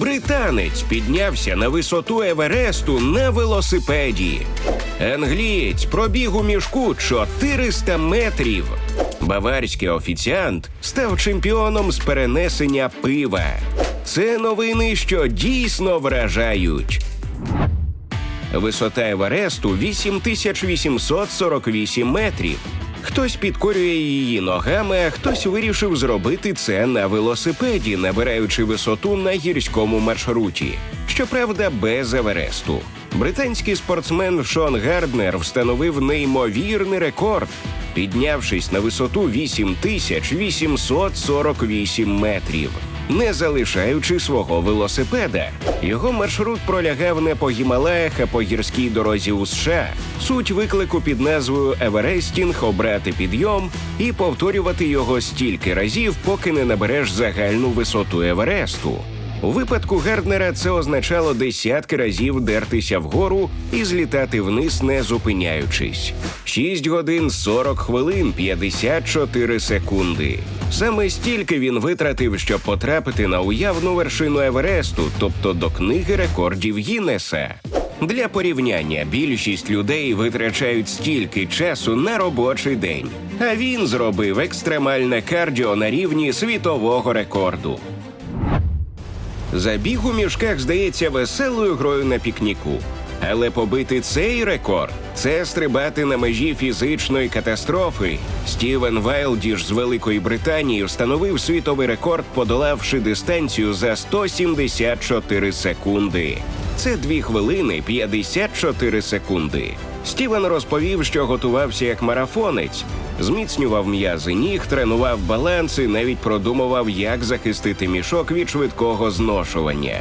Британець піднявся на висоту Евересту на велосипеді. Англієць пробіг у мішку 400 метрів. Баварський офіціант став чемпіоном з перенесення пива. Це новини, що дійсно вражають. Висота Евересту 8848 метрів. Хтось підкорює її ногами, а хтось вирішив зробити це на велосипеді, набираючи висоту на гірському маршруті. Щоправда, без Евересту. Британський спортсмен Шон Гарднер встановив неймовірний рекорд, піднявшись на висоту 8848 метрів не залишаючи свого велосипеда. Його маршрут пролягав не по Гімалаях, а по гірській дорозі у США. Суть виклику під назвою Еверестінг обрати підйом і повторювати його стільки разів, поки не набереш загальну висоту Евересту. У випадку Гарднера це означало десятки разів дертися вгору і злітати вниз, не зупиняючись. 6 годин 40 хвилин 54 секунди. Саме стільки він витратив, щоб потрапити на уявну вершину Евересту, тобто до книги рекордів Гіннеса. Для порівняння більшість людей витрачають стільки часу на робочий день. А він зробив екстремальне кардіо на рівні світового рекорду. Забіг у мішках здається веселою грою на пікніку. Але побити цей рекорд це стрибати на межі фізичної катастрофи. Стівен Вайлдіш з Великої Британії встановив світовий рекорд, подолавши дистанцію за 174 секунди. Це 2 хвилини 54 секунди. Стівен розповів, що готувався як марафонець, зміцнював м'язи ніг, тренував баланс і навіть продумував, як захистити мішок від швидкого зношування.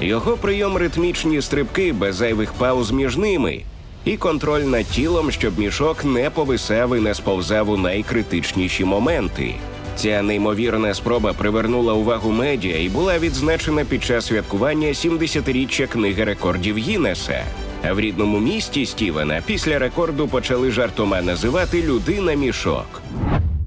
Його прийом ритмічні стрибки без зайвих пауз між ними, і контроль над тілом, щоб мішок не повисав і не сповзав у найкритичніші моменти. Ця неймовірна спроба привернула увагу медіа і була відзначена під час святкування 70-річчя книги рекордів Гіннеса. В рідному місті Стівена після рекорду почали жартома називати людина мішок.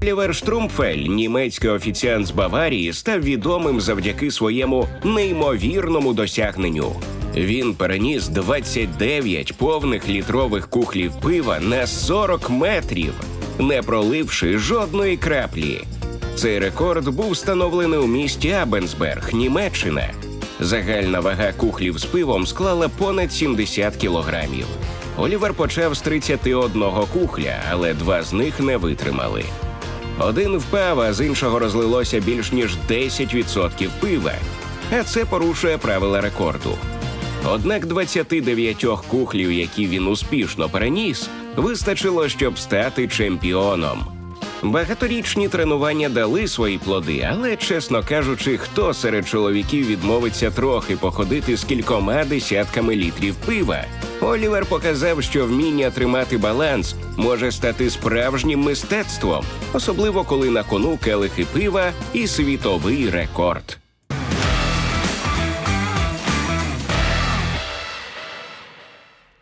Олівер Штрумфель, німецький офіціант з Баварії, став відомим завдяки своєму неймовірному досягненню. Він переніс 29 повних літрових кухлів пива на 40 метрів, не проливши жодної краплі. Цей рекорд був встановлений у місті Абенсберг, Німеччина. Загальна вага кухлів з пивом склала понад 70 кілограмів. Олівер почав з 31 кухля, але два з них не витримали. Один впав, а з іншого розлилося більш ніж 10% пива, а це порушує правила рекорду. Однак 29 кухлів, які він успішно переніс, вистачило, щоб стати чемпіоном. Багаторічні тренування дали свої плоди, але, чесно кажучи, хто серед чоловіків відмовиться трохи походити з кількома десятками літрів пива? Олівер показав, що вміння тримати баланс може стати справжнім мистецтвом, особливо коли на кону келихи пива і світовий рекорд.